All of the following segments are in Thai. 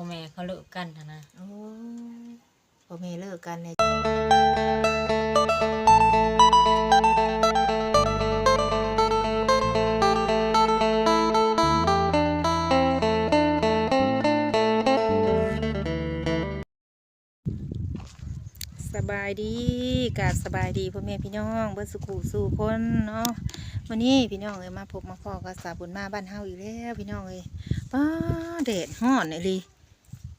พ่อแม่เขาเลิกกันนะโอ้พ่อแม่เลิกกันเนี่ยสบายดีกาบสบายดีพ่อแม่พี่น้องเบิดสุขสู่คนเนาะวันนี้พี่น้องเอ้ยมาพบมาพอกับสาวบุญมาบ้านเฮาอีกแล้วพี่น้องเอ้ยป้าแดดฮ้อนเลย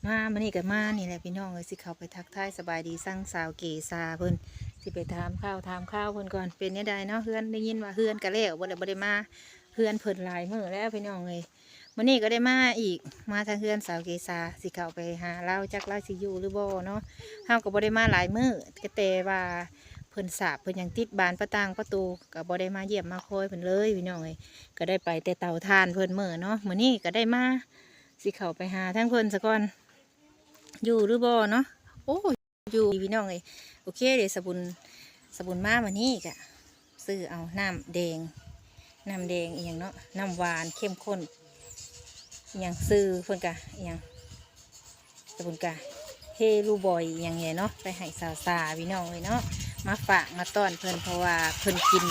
มามันนี่กับมานี่แหละพี่น้องเลยสิเขาไปทักทายสบายดีสร้างสาวเกซาเพิ่นสิไปถามข้าวถามข้าวเพิ่นก่อนเป็นยังไงเนาะเฮือนได้ยินว่าเฮือนกะแล้วบ่ได้บ่ได้มาเฮือนเพิ่นหลายมื้อแล้วพี่น้องเลยมื้อนี้ก็ได้มาอีกมาทางเฮือนสาวเกซาสิเขาไปหาเล่าจักเล่าสิอยู่หรือบ่เนาะเฮาก็บ่ได้มาหลายมื้อก็แต่ว่าเพิ่นสาบเพิ่นยังติดบานประตางประตูก็บ่ได้มาเยี่ยมมาคอยเพิ่นเลยพี่น้องเลยก็ได้ไปแต่เตาทานเพิ่นมื้อเนาะมื้อนี้ก็ได้มาสิเขาไปหาทั้งเพิ่นซะก่อน อยู่หรือบ่เนาะโอ้ยอยู่พี่น้องเลยโอเคเดี๋ยวสบุนสบุนมาวันนี้กะซื้อเอาน้ำแดงน้ำแดงอหย่างเนาะน้ำหวานเข้มข้นอย่างซื้อเพิ่นกะอย่างสบุนกะเฮลูบอยอย่างเงี้ยเนาะไปให้สาวสาพี่น้องเลยเนาะมาฝากมาต้อนเพิ่นเพราะว่าเพิ่นกิน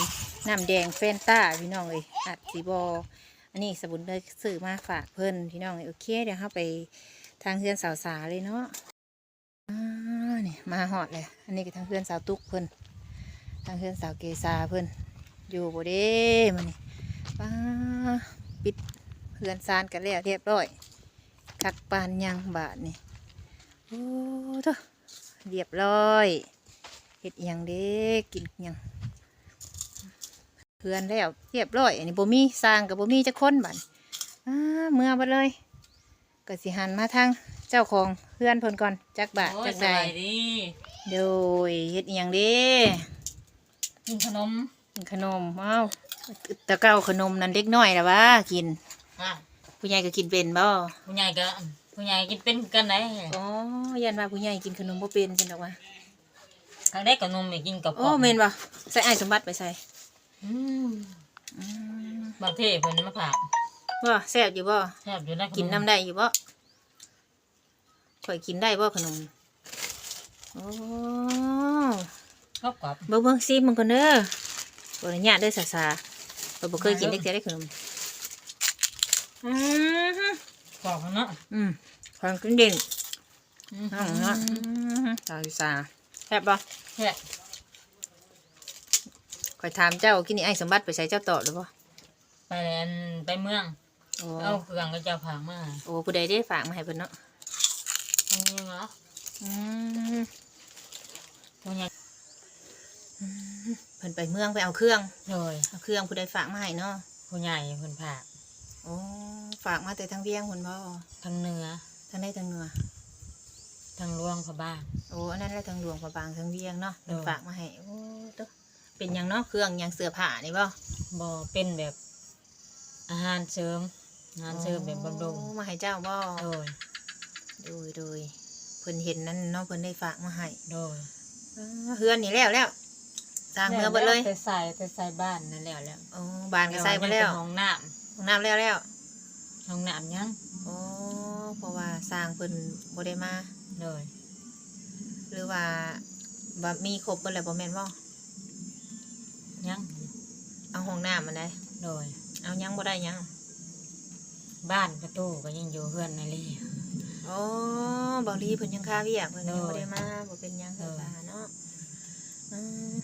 น้ำแดงแฟนต้าพี่น้องเลยอัดสีบออันนี้สบุนเลยซื้อมาฝากเพิ่นพี่น้องเลยโอเคเดี๋ยวเราไป ทางเพื่อนสาวสาเลยเนาะอ่านี่มาหอดเลย อันนี้ก็ทางเพื่อนสาวตุ๊กเพิ่นทางเพื่อนสาวเกษาเพิ่นอยู่บ่เด้มันนี่ป้าปิดเพื่อนซานกันแล้วเรียบร้อยคักปานยังบาทนี่โอ้เถอะเรียบร้อยเห็ดยังเด้กินยังเพื่อนแล้วเรียบร้อยอันนี้บ่มีสร้างกับบ่มีจะค้นบัดอ่าเมื่อบัดเลย ก็สิหันมาทางเจ้าของเพื่อนเพิ่นก่อนจักบาทโอ้จัยกสใดบายดีโดยเฮ็ดอหย่างเด้กินขนมกินขนมเอ้าแตะเก้าขนมนั้นเด็กน้อยล่ะวะกิน อะผู้ใหญ่ก็กินเป็นบ่ผู้ใหญ่ก็ผู้ใหญ่กินเป็นกันไหนอ๋อยันว่าผู้ใหญ่กินขนมบ่เป็นจังดอกว่าครั้งแรกก็นมไม่กินกับโอ้แม่นบ่ใส่ไอ้ายสมบัติไปใส่อืมอืมบางเทเพิ่นมาผ่าก บ่แซ่บอยู่บ่ แซ่บอยู่นะกินน้ำได้อยู่บ่ข่อยกินได้บ่ขนม โอ้ครอบกับเบิ่งเบิ่งซิมึงก่อนเด้อบ่อนุญาตเด้อสาสาๆข่อยบ่เคยกินเด็กแต่ได้ขนม อืมกรอบเนาะอืมความกินเด่นอืมน้องเนาะสาวอีสาแซ่บปะแซ่บคอยถามเจ้ากินนี่ไอ้สมบัติไปใส่เจ้าต่อหรือเปล่าไปแลนไปเมือง โอ้เอาเครื่องก็จะผางมาโอ้ผู้ใดได้ฝากมาให้เพิ่นเนาะตรงนี้เนาะอืมผู้ใหญ่เพิ่นไปเมืองไปเอาเครื่องเลยเอาเครื่องผู้ใดฝากมาให้เนาะผู้ใหญ่เพิ่นผ่ากโอ้ฝากมาแต่ทางเวียงเพิ่นบ่ทางเหนือทางใดทางเหนือทางหลวงพระบ้านโอ้อันนั้นแหละทางหลวงพระบางทางเวียงเนาะเอเพิ่นอฝากมาให้โอ้ตะเป็นหยังเนาะเครื่องหยังเสื้อผ้านี่บ่บ่เป็นแบบอาหารเสริม อาหารเสริมแบบบำรุงโอ้มาให้เจ้าบ่โดยโดยโดยเพิ่นเห็นนั่นเนาะเพิ่นได้ฝากมาให้โดยอ่าเฮือนนี่แล้วแล้วสร้างเมืองเบิดเลยแต่ใส่แต่ใส่บ้านนั่นแล้วแล้วโอ้บานก็ใส่ไปแล้วห้องน้ห้องน้ำแล้วแล้วำห้องน้ำยังโอ้เพราะว่าสร้างเพิ่นบ่ได้มาโดยหรือว่าบ่มีครบเพิ่นแล้วบ่แม่นบ่ยังเอาห้องน้ำมันได้โดยเอายังบ่ได้ยัง บ้านประตูก็ยังอยู่เพื่อนนั่นเลยโอ้บ่รีเพิ่นยังค่าเวียกเพิ่นยังโอ้บ่ยได้มาบ่เป็นหยังโอ้เพิ่นยว่าเนาะอืม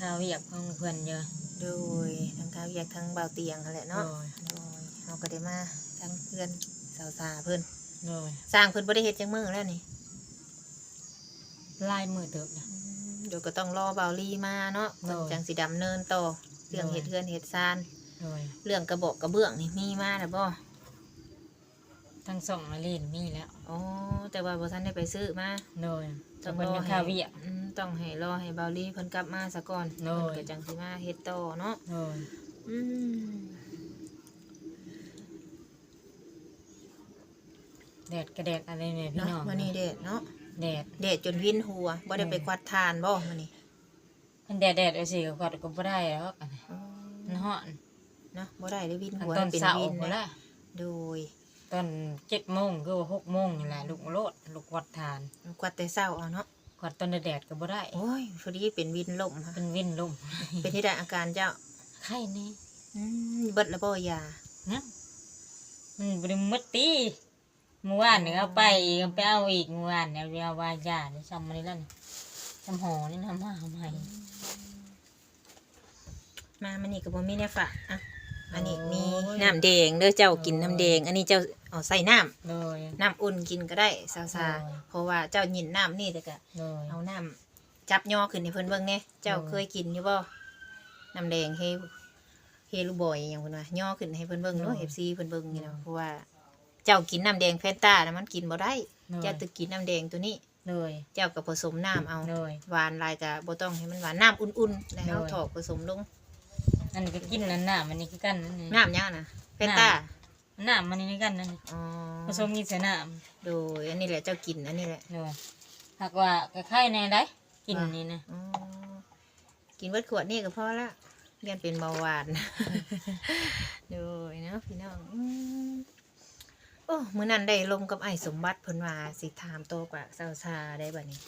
ข้าวเวียกของเพื่อนเยอะโดยทั้งค่าเวียกทั้งเบาเตียงนั่นแหละโดเนาะยโดยเฮาก็ได้มาทั้งเพื่อนสาวสาเพิ่นโดยสร้างเพิ่นบ่ได้เฮ็ดจังมื้อแล้วนี่ลายมือเติบนะอืมเดี๋ยวก็ต้องรอเบาลีมาเนาะเพิ่นโอ้ยจังสิดำเนินต่อเรื่องโอ้ยเฮ็ดเฮือนเฮ็ดซานโดยเรื่องกระบอกกระเบื้องนี่มีมาแล้วบ่ ทั้งสองนาลีนมีแล้วอ๋อแต่ว่าบ่ทันได้ไปซื้อมาโดยต้องเพิ่นรอยังให้ข้าวเวียก อืมต้องให้รอให้เบาลีเพิ่นกลับมาซะก่อนโอ้ย เพิ่นก็จังสิมาเฮ็ดต่อเนาะโดยอืมแดดกระแดดอะไรเนี่ยพี่เนาะน้องมื้อนี้แดดเนาะแดดแดดจนวินหัวบ่ได้ไปอืมควัดทานบ่มื้อนี้มันแดดแดดเอาสิก็กอดก็บ่ได้แล้วกันอ๋อมันฮ้อนเนาะบ่ได้เลยวินทางหัวต้นเป็นเสาวินบ่นะได้โดย ตอนเจ็ดโมงก็หกโมงนี่แหละลูกโลดลูกวัดทานกวาดแต่เช้าเอาเนาะกวัดตอนแดดๆก็บ่ได้ โอ้ยพอดีเป็นวินลมค่ะเป็นวินลมเป็นที่ได้อาการเจ้าไข้นี่อืมเบิดแล้วบ่ยานะมันบริมดตีเมื่อวานเนี่ยเอาไปเอาไปเอาอีกเมื่อวานเนี่ยเอาวายาเนี่ยซ้ำมานี่แล้วนี่ซ้ำหอนี่ทำมาทำไมมามันนี่ก็บ่มีแนวฝากอะ อันนี้มีน้ำแดงเด้อเจ้ากินน้ำแดง อันนี้เจ้าเอาใส่น้ำโดยน้ำอุ่นกินก็ได้ซาซาโอ้ยเพราะว่าเจ้าหยินน้ำนี่แต่ก็โดย เอาน้ำจับย่อขึ้นให้เพิ่นเบิ่งแหน่เจ้าโอ้ยเคยกินอยู่บ่น้ำแดงเฮเฮลูบอยอหย่างเพิ่นว่าย่อขึ้นให้เพิ่นเบิ่งเนาะ FC เพิ่นเบิ่งนี่เนาะเพราะว่าเจ้ากินน้ำแดงแฟนตานะมันกินบ่ได้โดยเจ้าต้องกินน้ำแดงตัวนี้ โดยเจ้าก็ผสมน้ำเอา โดย หวานหลายก็บ่ต้องให้มันหวานน้ำอุ่นๆแล้วเอาโอ้ยถอกผสมลงอั นนี้ก็กินนั่นน่ะมันนี่คือกันนั่นนี่น้ำหยังน่ะแฟนตาน้ำมันนี่คือกันนั่นนี่อ๋อผสมกินใส่น้โดยอันนี้แหละเจ้ากินอันนี้แหละำโดยหากว่าก็ไข้แน่ได้กินนี่นะอ๋อกินเบิดขวดนี่ก็พอละเรียนเป็นเบาหวาน โดยเนาะพี่น้องอืมโอ้มื้อนั้นได้ลมกับไอ้สมบัติเพิ่นว่าสิถามโตกว่าสาวชาได้บัดนี้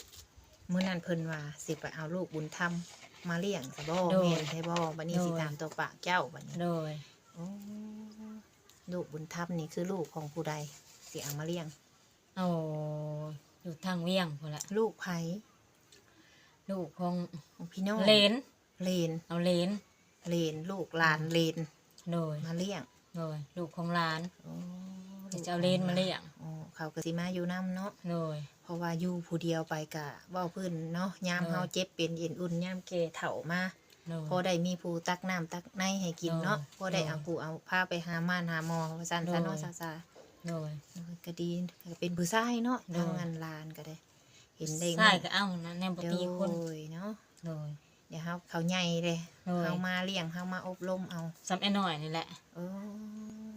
มื้อนั้นเพิ่นว่าสิไปเอาลูกบุญธรรม มาเลี้ยงซะบ่แม่นใช่บ่บัดนี้สิถามโตปากเจ้าบัดนี้โดย โอ้ลูกบุญธรรมนี่คือลูกของผู้ใดสิเอามาเลี้ยง เอาอยู่ทางเวียงพอละลูกไผลูกของของพี่น้องเลน เลนเอาเลนเลนลูกหลานเลนโดยมาเลี้ยงโดยลูกของหลานโอ้จะเอาเลนมาเลี้ยงอ๋อ เขาก็สิมาอยู่น้ำเนาะโดย เพราะว่าอยู่ผู้เดียวไปกะเว้าพื้นเนาะยามเออเฮาเจ็บเป็นเอ็นอุ่นยามแก่เฒ่ามาโดยพอได้มีผู้ตักน้ำตักในให้กินเนาะเออพอได้เออเอาผู้เอาพาไปหาม่านหาหมอว่าซั่นซะเนาะเออซาซาโดยเออก็ดีก็เป็นผู้ชายเนาะเออทางงานลานก็ได้ เห็นได้ใช่ก็เอานะแนมปโดตีคนยเนาะโดยเดี๋ยวเฮาเขาใหญ่เลยโดยเฮามาเลี้ยงเฮามาอบรมเอาซ้ำไอ้หน่อยนี่แหละโอ้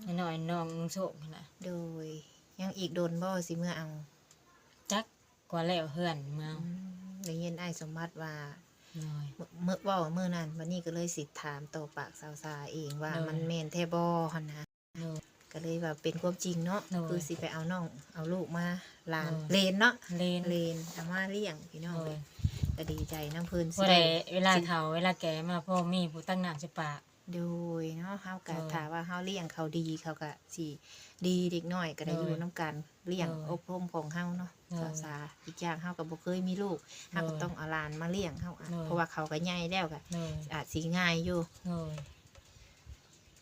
ไอ้หน่อยน้องโชคนี่แหละโดย ยังอีกโดนบ่สิเมื่อเอาจักกว่าแล้วเฮือนเมืองอืมได้ยินไอ้ายสมบัติว่าโดยเมื่อเว่าเมื่อนั้นวันนี้ก็เลยสิถามต่อปากสาวซาเองว่าเออมันแม่นแท้บอหั่นนะโดยก็เลยว่าเป็นความจริงเนาะเออคือสิไปเอาน้องเอาลูกมาหลานเออเลนเนาะเลนเลนเอามาเลี้ยงพี่น้องโดเลยยก็ดีใจน้ำเพลินผู้ใดเวลาเฒ่าเวลาแก่มาพ่อมีผู้ตั้งน้ำใส่ปาก โดยเนาะเฮาก็เออถามว่าเฮาเลี้ยงเขาดีเขาก็สิดีเด็กน้อยก็ได้เอออยู่น้ำกันเลี้ยงเอออบรมของเฮาเนาะเออสาวซาอีกอย่างเฮาก็บ่เคยมีลูกเฮาก็เออต้องเอาหลานมาเลี้ยงเฮาอะเออเพราะว่าเขาก็ใหญ่แล้วก็โดยอาจสิง่ายอยู่โดย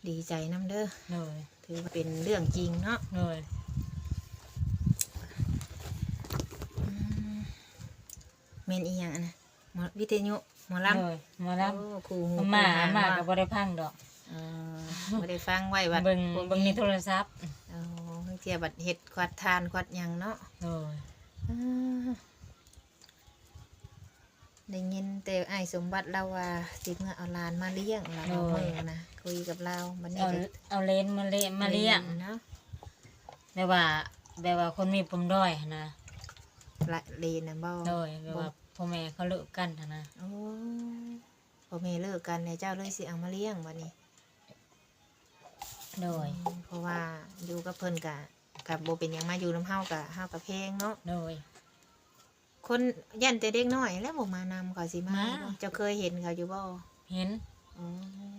ดีใจน้ำเด้อโดยถือว่าเป็นเรื่องจริงเนาะโดยเมนอีหยังอะนะหมอวิทยุ หมอลโดยหมอำลโอ้ครูหูำมาหามาคก็รูบ่ได้พังดอก เออบ่ได้ฟังไว้บัดเบิ่งเบิ่งในโทรศัพท์เออเพิ่งเทียบัดเฮ็ดควัดทานควัดหยังเนาะโดยอ่าได้ยินแต่ไอ้ายสมบัติเราว่าสิเมื่อเอาหลานมาเลี้ยงเราเอามือนะคุยกับเราบัดนี้เอาก็เอาเลนมาเลี้ยงมาเลี้ยงเนาะแบบว่าแบบว่าคนมีปมด้อยหั้นนะ ละเลนนะบ่โดยแบบว่า พ่อแม่เขาเลิกกันหั้นนะโอ้พอแม่เลิกกันเนี่ยเจ้าเลยสิเอามาเลี้ยงบัดนี้โดยอืมเพราะว่าอยู่กับเพิ่นกะกับโบเป็นหยังมาอยู่น้ำเฮากะเฮากะเพงเนาะโดย คนยันแต่เด็กน้อยแล้วบ่มานำเขาสิมามาบ่เจ้าเคยเห็นเขาอยู่บ่เห็น อ๋อ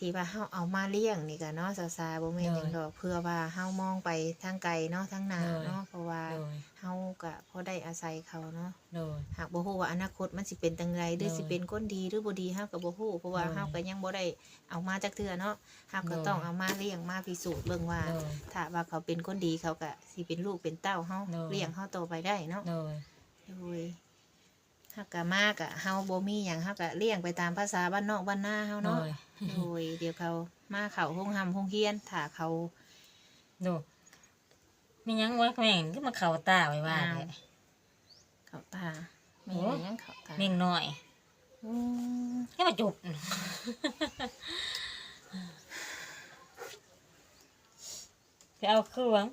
ที่ว่าเฮาเอามาเลี้ยงนี่กะเนาะซาซาบ่แม่นหยังดอกเพื่อว่าเฮามองไปทางไกลเนาะทางหน้าเนาะเพราะว่าโดย เฮากะพอได้อาศัยเขาเนาะโดย หากบ่ฮู้ว่าอนาคตมันสิเป็นจังไดหรือโดยสิเป็นคนดีหรือบ่ดีเฮาก็บ่ฮู้เพราะว่าโดยเฮาก็ยังบ่ได้เอามาจักเทื่อเนาะเฮาก็โดยต้องเอามาเลี้ยงมาพิสูจน์เบิ่งว่า โดย ถ้าว่าเขาเป็นคนดีเขาก็สิเป็นลูกเป็นเต้าเฮาโดยเลี้ยงเฮาโตไปได้เนาะโดย โดยเฮาก็มากะเฮาบ่มีหยังเฮาก็เลี้ยงไปตามภาษาบ้านนอกบ้านนาเฮาโดเนาะยโดยเดี๋ยวเขามาเข้าห้องหำห้องเฮียนถ้าเขา โดยมีหยังวะแม่งก็มาเข่าตาไว้ว่าอ้าวแท้เขาตาแม่โอ้หยังเขาตาเม่งน้อยอืมให้มาจุบไปเอาเครื่อง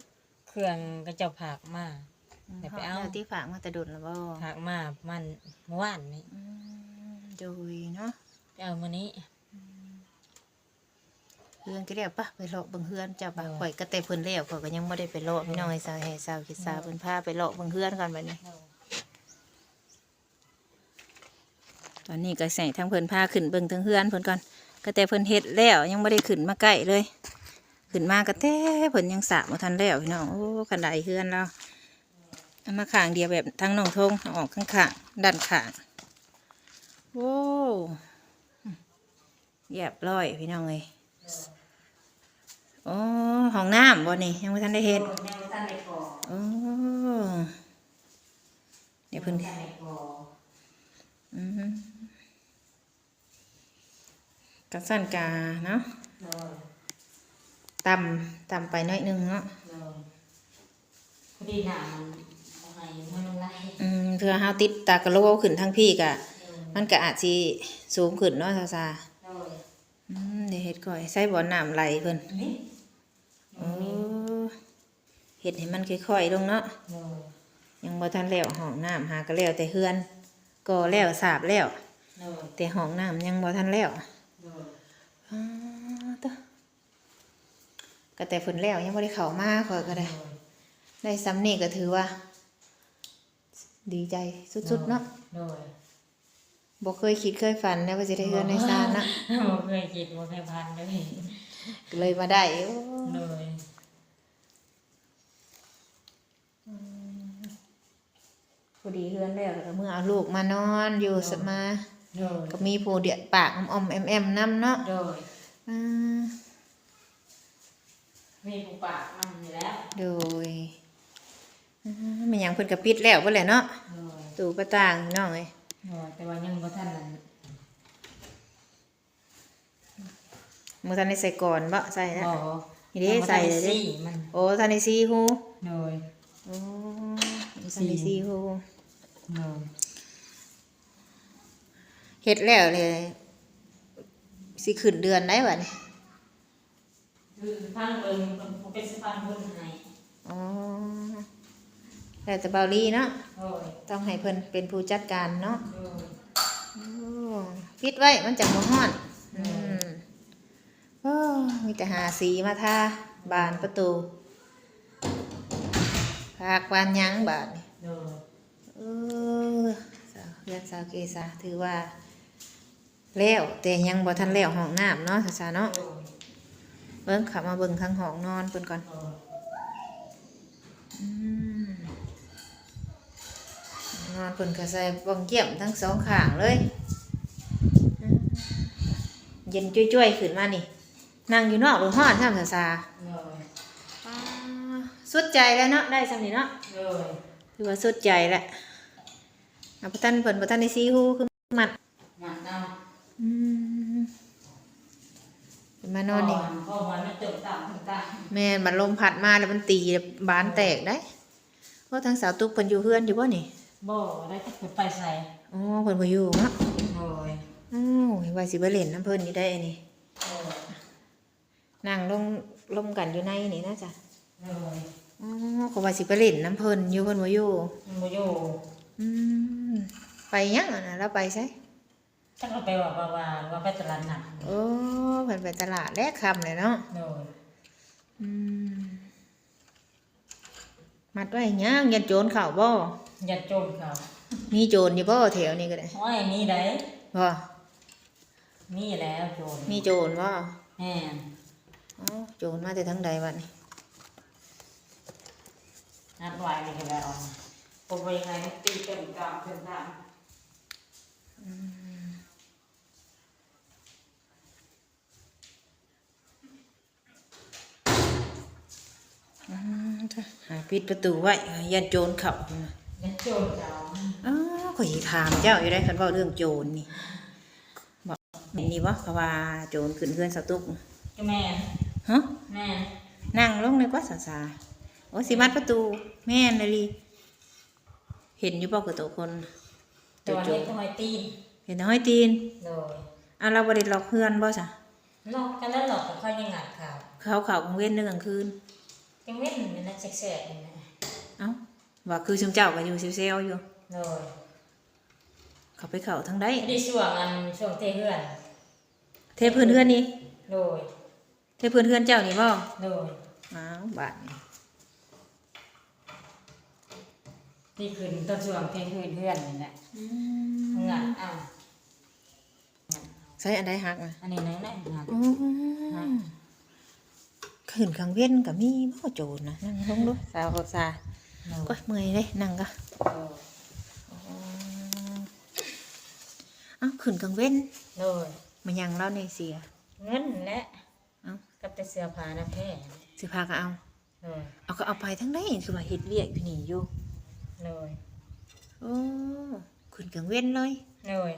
เครื่องก็เจ้าผักมา เดี๋ยวไปเอา ที่ฝากมาแต่ดุนแล้วบ่ผักมามันเมื่อวานนี้อืมโดยเนาะไปเอามานี้ เฮือนก็แล้วปะไปเลาะเบิ่งเฮือนเจ้าปะข่อยก็แต่เพิ่นแล้วข่อยก็ยังบ่ได้ไปเลาะพี่น้องให้สาวให้สาวคิดสาวเพิ่นพาไปเลาะเบิ่งเฮือนก่อนบัดนี้ ตอนนี้ก็ใส่ทั้งเพิ่นพาขึ้นเบิ่งทั้งเฮือนเพิ่นก่อนก็แต่เพิ่นเฮ็ดแล้วยังบ่ได้ขึ้นมาใกล้เลย ขึ้นมาก็แต่เพิ่นยังสระบ่ทันแล้วพี่น้องโอ้กันไดเฮือนเรา เอามาข้างเดียวแบบทั้งน้องทงเอาออกข้างข้างๆด้านข้างโอ้เรียบร้อยพี่น้องเอ้ยโอ้ห้องน้ำบ่นี่ยังบ่ทันได้เฮ็ดยังไม่ทันได้พอโอ้เดี๋ยวเพิ่นยังไม่พออืมกระสั้นกาเนาะโดยตำตำไปหน้อยหนึงเนาะโดยพอดีหนามัน เอาให้มันไล่อืมเพื่อเฮาติดตากระโหลกขึ้นทั้งพี่กะ มันก็อาจสิสูงขึ้นเนาะซาซาโดยอืมเดี๋ยวเฮ็ดก่อยใส่บ่อน้ำไหลเพิ่นนี่โอ้เฮ็ดให้มันค่อยๆลงเนาะโดยยังบ่ทันแล้วห้องน้ำหาก็แล้วแต่เฮือนก็แล้วสาบแล้ว โดยแต่ห้องน้ำยังบ่ทันแล้วโดยอ๋อตะก็แต่เพิ่นแล้วยังบ่ได้เข้ามาข่อยก็ได้ ได้ซ้ำนี่ก็ถือว่า ดีใจสุดๆเนาะโดยบ่เคยคิดเคยฝันนะว่าจะได้เฮือนในซานนะบ่เคยคิดบ่เคยพันเลยก็เลยมาได้โอ้โดยพอดีเฮือนแล้วก็เมื่อเอาลูกมานอนอยู่สมาโดยก็มีผู้เดียดปากอมๆแอมๆนำเนาะโดยอ่ามีผู้ปากมันอยู่แล้วโดยอ่า มันหยังเพิ่นก็ปิดแล้วเพิ่นแหละเนาะโดยตู้ประต่างพี่น้องเอ้ยโดยแต่ว่ายังบ่ทันนั้นมื้อทันได้ใส่ก่อนบ่ใส่นะบ่นี่เด้ใส่เลยเด้สี่มันโอ้ทันได้ซีฮูโดยโอ้ทันได้ซีฮูโดยเฮ็ดแล้วเลยสิขึ้นเดือนได้บัดนี้คือพังเบิ่งบ่เป็นสะพานบุญให้อ๋อ แล้วแต่เบาลีเนาะโดยต้องให้เพิ่นเป็นผู้จัดการเนาะโดยโอ้ปิดไว้มันจังบ่ฮ้อนอืมโอ้มีแต่หาสีมาทาบานประตูภาคบานหยังบาดนี่โดยเออสาวเรือนสาวเกษาถือว่าแล้วแต่ยังบ่ทันแล้วห้องน้ำเนาะสาวๆเนาะโดยเบิ่งขับมาเบิ่งทางห้องนอนเพิ่นก่อนโดยอืม นอนเพิ่นก็ใส่บ้องเกี่ยมทั้งสองข้างเลยอืมเย็นจ้วยๆขึ้นมานี่ นั่งอยู่นอกหรือห้อนท่ามซาโดยๆสุดใจแล้วเนาะได้สำนี้เนาะโดยคือว่าสุดใจแหละเอาพระท่านเพิ่นพระท่านในซีฮูคือมัดหมันเอาอืมเพิ่นมานอนนี่เพราะมันมันจมต่ำถึงต่ำแม่นมันลมพัดมาแล้วมันตีบานแตกได้เพราะทางสาวตุ๊กเพิ่นอยู่เฮือนอยู่บ่นี่ บ่ได้ก็คือไปใส่อ๋อเพิ่นบ่อยู่เนาะโดยอ้าวว่าสิบ่เล่นน้ำเพิ่นอยู่ได้อันนี้โดยนั่งลงลมกันอยู่ในนี่นะจ๊ะโดยอ๋อเขาว่าสิไปเล่นน้ำเพิ่นอยู่เพิ่นบ่อยู่มันบ่อยู่อืมไปยังอะนะแล้วไปใช่ถ้าเราไปว่าว่าว่าว่าไปตลาดนัดโอ้เพิ่นไปตลาดแลกคำเลยเนาะโดยอืมมัดไว้ยังยันโจรเข้าบ่ อย่าโจมเขามีโจรอยู่บ่แถวนี้ก็ได้โอ้ยมีได้บ่มีแล้วโจรมีโจรบ่แม่นอ๋อโจรมาแต่ทางใดบัดนี้นัดไว้นี่ก็แล้วปกไปยังไงมันตีเต็มกลางเต็มตามอืมจ้ะหาปิดประตูไว้ยันโจรเข้าอย่า โจมเขาอ๋อข่อยสิถามเจ้าอยู่ได้คันเว้าเรื่องโจรนี่บอกนี่บ่เขาว่าโจรขึ้นเฮือนสตุกก็แม่นฮะแม่นนั่งลงในกว่าสาสาโอ้สิมัดประตู แม่นเลยลีเห็นอยู่บ่กับตัวคนแต่วันนี้ก็หอยตีนเห็นแต่ห้อยตีนโดยเอาเราบริล็อกเพื่อนบ่จ้ะนอกกันแล้วหลอกกับเขายังงัดข่าวเขาเขากลางเว้นเรื่องกลางคืนจังเว้นมันน่าแสกๆนี่นะเอ้า ว่าคือชุมเจ้าก็อยู่เซลล์อยู่ โดยเขาไปเข้าทางใดพอดีช่วงอันช่วงเทเฮือน เทพื้นเพื่อนนี่โดย เทเพื่อนเพื่อนเจ้านี่บ่โดย อ้าวบาดนี่นี่คือต้นช่วงเพลงเพื่อนเพื่อนนี่แหละงานอ้าวใช้อันใดหักอะอันนี้ไหนไหนงานอ๋อขืนกลางเว้นก็มีบ่โจรนะนั่งลงดูสาวเขาซาโดย ก็เมื่อยเลยนั่งก็เอ้าขืนกลางเว้นโดยมันยังเล่าในเสีย เงินและเอ้ากับแต่เสื้อผ้าหน้าแพร่สิพาก็เอาโดยเอาก็เอาไปทั้งได้คือว่าเฮ็ดเวียกอยู่นี่อยู่โดยโอ้ขืนกลางเว้นเลยโดย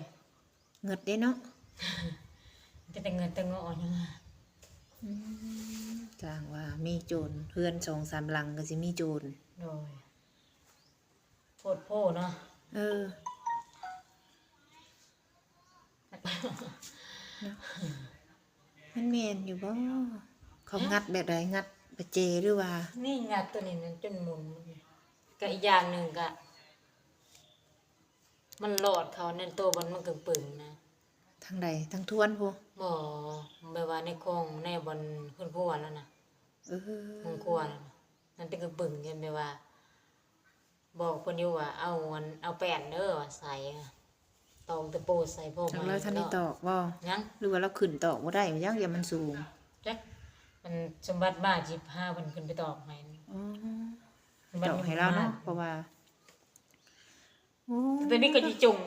เงิดเด้เนาะจะแต่เงินแต่เงาะยังไงจ้างว่ามีโจรเพื่อนสองสามหลังก็สิมีโจรโดย โพดโพเนาะเออ มันแมนอยู่บ่เขางัดแบบใดงัดไปเจหรือว่า นี่งัดตัวนี้นั่นจนหมุนก็อีกอย่างหนึ่งก็มันหลอดเขาในตัวบอลมันกึ่งปึ่งนะทางใดทางทวนพวกบ่แบบว่าในคลองในบอลขึ้นพัวแล้วนะเออมึงครัวนะนั่นเป็นกึ่งปึ่งกันแบบว่า บอกคนอยู่ว่าเอาอันเอาแป้นเด้อว่าใส่อะตอกตะปูใส่พวกทางมันเราท่านได้ตอกบ่ยัง หรือว่าเราขึ้นตอกบ่ได้มันยังอย่ามันสูงจักมันสมบัติบ้าจิบห้าพันขึ้นไปตอกให้อ๋อสมบัตติอกให้เราเนาะเพราะว่าโอ้แต่นี่ก็จะจง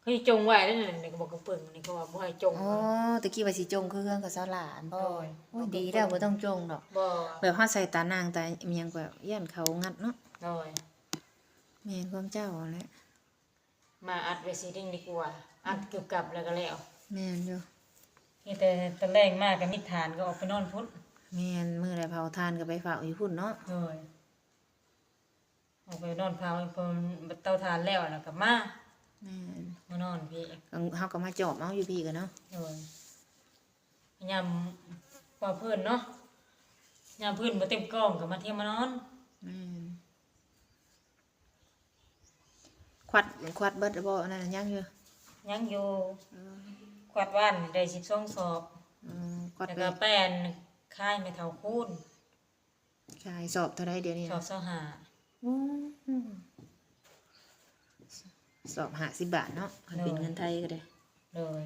เขาจะจงไว้แล้วนี่ก็บอกกระปึ่งนี่ก็ว่าบ่ให้จง อ๋อตะกี้ว่าสิจงคือเครื่องกับสาวหลานบ่โอ้ย โอ้ยดีแล้วบ่ต้องจงดอก บ่แบบเฮาใส่ตานางแต่อิหยังแบบย่านเขางัดเนาะโอ้ย แม่นความเจ้าแหละมาอัดไว้สิดิ้งดีกว่า อัดเกี่ยวกับแล้วก็แล้วแม่นอยู่นี่แต่ตะแรงมากกับนิทานก็ออกไปนอนพุทธแม่นมื้อใดเผาทานก็ไปฝากอยู่พุ่นเนาะโอ้ยออกไปนอนพาวพอมันเตาทานแล้วแล้วก็มาแม่นมานอนพี่เฮาก็มาจอบเอาอยู่พี่กันเนาะโอ้ยยามปอเพื่อนเนาะยามเพื่อนมาเต็มกล้องก็มาเที่ยวมานอนแม่น ควัดควัดเบิดบ่อันนั้นนะยังอยู่ยังอยู่กวาดว่านได้สิบสองสอบอืมควัดแล้วไปก็แป้นค่ายไม่เท่าคูณชายสอบเท่าไรเดี๋ยวนี้สอนะบเสาหาอืมสอบห้าสิบบาทเนาะมันเป็นเงินไทยก็ได้เลย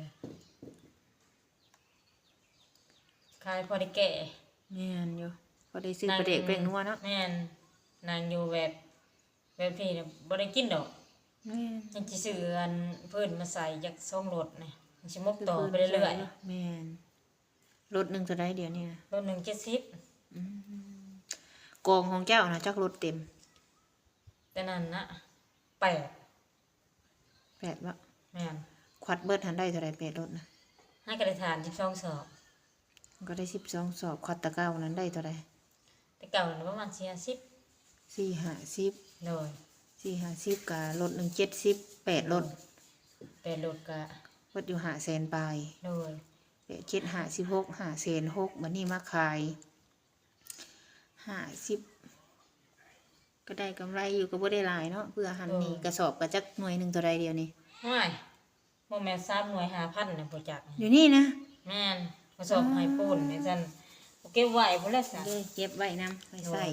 ค่ายพอได้แก่แม่นอยู่พอได้ซื้อประเด็กเป็นนัวเนาะแม่นนางอยู่แบบ แบบนี้เนี่ยบ่ได้กินดอก แม่นยังสิซื้ออันเพิ่นมาใส่จากซ่องรถนี่มันสิมกต่อไปเรื่อยแม่นรถหนึ่งเท่าไรเดี๋ยวนี้นะๆรถหนึ่งเจ็ดสิบกองของเจ้านะจักรถเต็มแต่นั้นนะแปดแปดวะแม่นควัดเบิดทันได้เท่าไรแปดรถนะให้กระทานสิบสองสอบก็ได้สิบสองสอบควัดตะเก้านั้นได้เท่าไรแต่เก่าน่ะประมาณสี่สิบสี่ห้าสิบโดย สี่ห้าสิบกับรถหนึ่งเจ็ดสิบแปดรถแปดรถกะวัดอยู่หาแสนปลายโดยแปดเจ็ดหาสิบหกหาแสนหกบันนี้มาขายห้าสิบก็ได้กำไรอยู่ก็บ่ได้หลายเนาะเพื่อหันนี่กระสอบกระจักหน่วยหนึ่งตัวใดเดียวนี่ห้วยบ่แม่นสามหน่วยห้าพันนะโปรจักอยู่นี่นะแม่นกระสอบไม้ปูนนี่ซั่นบ่เก็บไว้พุ่นละซะเลยเก็บไว้นำไปใส่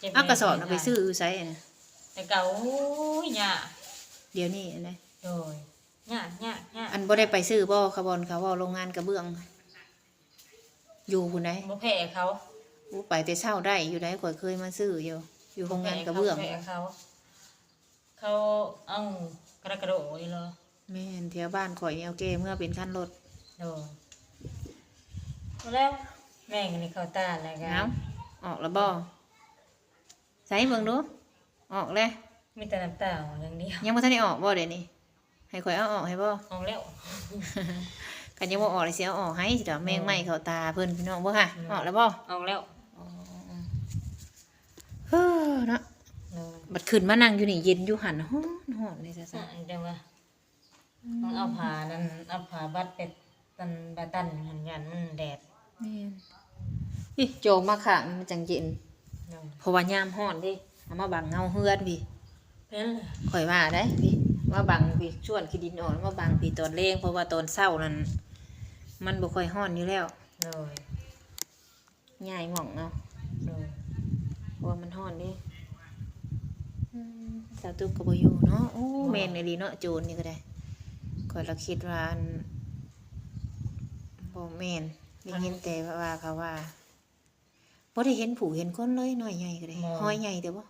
เก็บไว้เอากระสอบน่ะไปซื้ออยู่ไสนะ แต่เก่าโอ้ยยากเดี๋ยวนี้นะโดยยากยากยากอันบ่ได้ไปซื้อบ่คาร์บอนเขาเว่าโรงงานกระเบื้อง อยู่คุณไหนบ่แพ้เขาอู้ไปแต่เช้าได้อยู่ไหนข่อยเคยมาซื้ออยู่ อยู่โรงงานกระเบื้อง แพ้เขา เขาเอากระกระโดดอีเหรอแม่นแถวบ้านข่อยเอาเกเมื่อเป็นขั้นรถโดยเอาแล้วแม่งนี่เขาตาแล้วกัเอานออกแล้วบ่ใส่เบิ่งดู ออกเลยมีแต่น้ำตาอย่างเดียวยังบ่ทันได้ออกบ่เดี๋ยวนี้ให้ข่อยเอาออกให้บ่เอาแล้วกันยังบ่ออกเลยสิเอาออกให้สิดอกแมงไหม้เข้าตาเพิ่นพี่น้องบ่ค่ะออกแล้วบ่เอาแล้วเฮ้อเนาะโดยบัดขึ้นมานั่งอยู่นี่เย็นอยู่หั่นฮ้อนฮ้อนเลยซะอะเดี๋ยวว่าต้องเอาผ้านั่นเอาผ้าบัดเป็ดตันบาตันหันยันมันแดดแม่นอิโจมมาข้างมันจังเย็นโดยเพราะว่ายามฮ้อนดิ เอามาบังเงาเฮือนพี่เป็นเลยข่อยว่าได้พี่มาบังพี่ชวนขี้ดินออกมาบังพี่ตอนแรงเพราะว่าตอนเช้านั้นมันบ่ค่อยฮ้อนอยู่แล้วโดยใหญ่หม่องเนาะโดยเพราะว่ามันฮ้อนเดิสาวตุ๊กก็บ่อยู่เนาะโอ้แม่นเลยดีเนาะโจรนี่ก็ได้ข่อยละคิดว่าอันบ่แม่นได้ยินแต่ว่าเขาว่าบ่ได้เห็นผู้เห็นคนเลยน้อยใหญ่ก็ได้ห้อยใหญ่เด้อบ่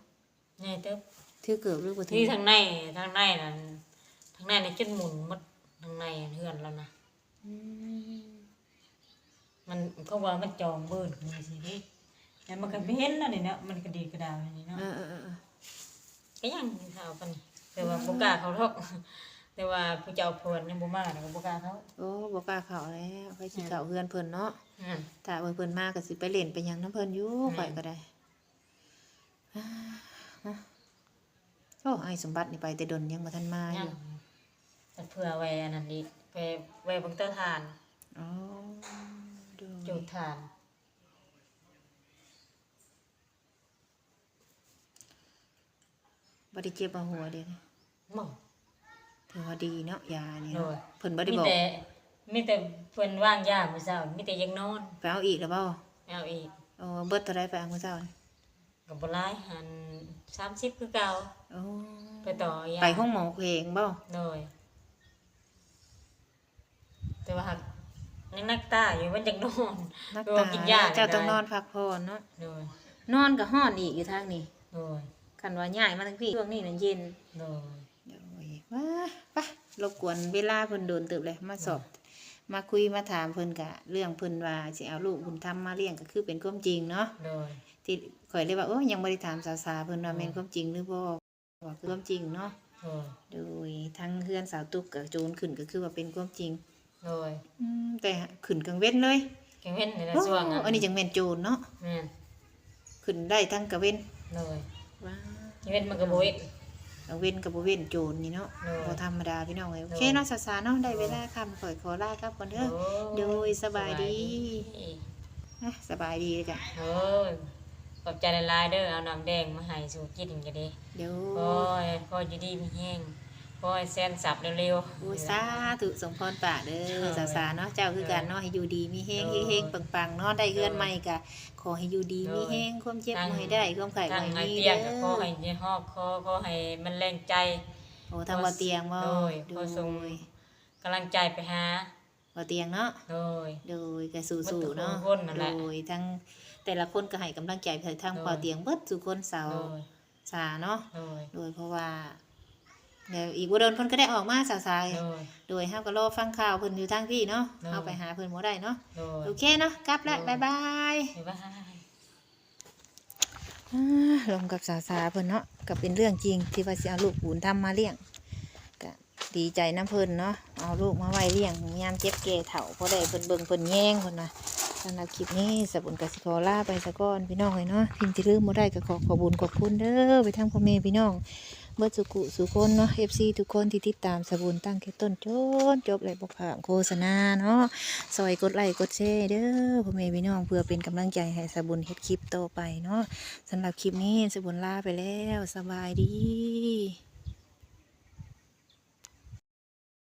ใหญ่เติบถือเกือบหรือบ่ถืที่ทางในทางในนั่นทางในนี่จนหมุนหมดทางในเฮือนแล้วนะอืมมันเขาว่ามันจองเบิดนี่สิเด้แต่มันก็ไม่เห็นแล้วนี่เนาะมันก็ดีกระดาวนี่เนาะ เออเออเออก็ยังเขาปานนี้แต่ว่าบ่กล้าเขาทอกแต่ว่าผู้เจ้าเพนยังบ่มาแล้วก็บ่กล้าเขาโอ้บ่กล้าเข้าแล้วไปสิเข้าเฮือนเพิ่นเนาะอืม ถ้าเพิ่นมาก็สิไปเล่นไปหยังน้ำเพิ่นอยู่อืม ข่อยก็ได้อ่า ฮะโอ้ไอ้สมบัตินี่ไปแต่ดนยังบ่ทันมาอยังยู่แต่เพื่อไว้อันนั้นอีกไปไว้เบังเตอร์ทานอ๋อดูจุดทานบ่ได้เจ็บบ่หัวเด้นี่หมอถือว่าดีเนาะยานี่โดเนาะยเพิ่นบ่ได้มีบอกแต่มีแต่เพิ่นว่างยามมื้อเช้ามีแต่ยังนอนไปเอาอีกแล้วเปล่าเอาอีกโอ้เบิดเท่าไรไปเอามื้อเช้านี่ก็บ่หลายหัน 30คือเก่าโอ้ไปต่อยาไปห้องหมอเองเปล่าโดยแต่ว่าหักยังนักตาอยู่มันจังนอนนักไปว่าตากินยาเจ้าต้องได้นอนพักผ่อนเนาะโดยนอนก็ฮ้อนอีกอยู่ทางนี้โดยคันว่าย้ายมาทั้งพี่ช่วงนี้นั่นเย็นโดยเดี๋ยวโอ้ยว้าปะรบกวนเวลาเพิ่นโดนตึบเลยมาสอบมาคุยมาถามเพิ่นกะ เรื่องเพิ่นว่าสิเอาลูกบุญธรรมมาเลี้ยงก็คือเป็นความจริงเนาะโดย ที่ข่อยเลยว่าโอ้ยยังบ่ได้ถามสาวสาเพิ่นว่าแม่นความจริงหรือบ่ว่าคือความจริงเนาะโดยโดยทั้งเฮือนสาวตุกกับโจรขึ้นก็คือว่าเป็นความจริงโดยอืมแต่ขึ้นกลางเว้นเลยแกงเว้นในโอ้ช่วงอันนี้จังแม่นโจรเนาะแม่นขึ้นได้ทั้งกลางเว้นโดยว้าแกงเว้นมันก็บ่เว้นกลางเว้นกับบ่เว้นโจรนี่เนาะเออบ่ธรรมดาพี่น้องเอ้ยโอเคเออเนาะสาวสาเนาะได้เวลาค่ำข่อยขอลาครับก่อนเด้อโดยสบายดีอะสบายดีเลยจ้ะโอ้ย ขอบใจหลายๆเด้อเอาน้ำแดงมาให้สู่กินก็ดีเดี๋ยวโอ้ยพ่ออยู่ดีมีแห้งพ่อให้แซนสับเร็วโอ้ยสาธุสมพรป่าเด้อสาวสาเนาะเจ้าคือกันเนาะให้อยู่ดีมีแฮงเฮงๆปังๆเนาะได้เฮือนใหม่ก็ขอให้อยู่ดีมีแฮงความเจ็บบ่ให้ได้ความไข้ตั้บ่งให้ให้มีเตีเด้ยงก็ขออให้ยฮอกคอขอให้มันแรงใจ โอ้ทางบ่เตียงบ่โดยโดขอส่งยกำลังใจไปหาบ่เตียงเนาะ โดย โดยก็สู้ๆเนาะ เบิดทุกคนนั่นแหโดละยทั้ง แต่ละคนก็ให้กำลังใจไปทางโดยบ่เตียงเบิดทุกคนสาวโดยสาเนาะโดยโดยเพราะว่าเดี๋ยวอีกบ่โดนเพิ่นก็ได้ออกมาสาวสายโดย โดยเฮาก็รอฟังข่าวเพิ่นอยู่ทางพี่เนาะโดยเฮาไปหาเพิ่นบ่ได้เนาะโดยโอเคเนาะกลับแล้วโดยบ๊ายบาย บ๊ายบาย อ่าลงกับสาสาเพิ่นเนาะก็เป็นเรื่องจริงที่ว่าสิเอาลูกบุญทำมาเลี้ยงก็ดีใจน้ำเพิ่นเนาะเอาลูกมาไว้เลี้ยงยามเจ็บแก่เฒ่าพอได้เพิ่นเบิ่งเพิ่นแย่งเพิ่นว่า สำหรับคลิปนี้สบุญกสิขอลาไปซะก่อนพี่น้องเลยเนาะทิ้งที่ลืมบ่ได้ก็ขอขอบุญขอบคุณเด้อไปทางพ่อแม่พี่น้องเบิดสุกุสุคนเนาะ FC ทุกคนที่ติดตามสบุญตั้งแต่ต้นจนจบเลยบ่ผ่านโฆษณาเนาะซอยกดไลค์กดแชร์เด้อพ่อแม่พี่น้องเพื่อเป็นกำลังใจให้สบุญเฮ็ดคลิปต่อไปเนาะสำหรับคลิปนี้สบุญลาไปแล้วสบายดี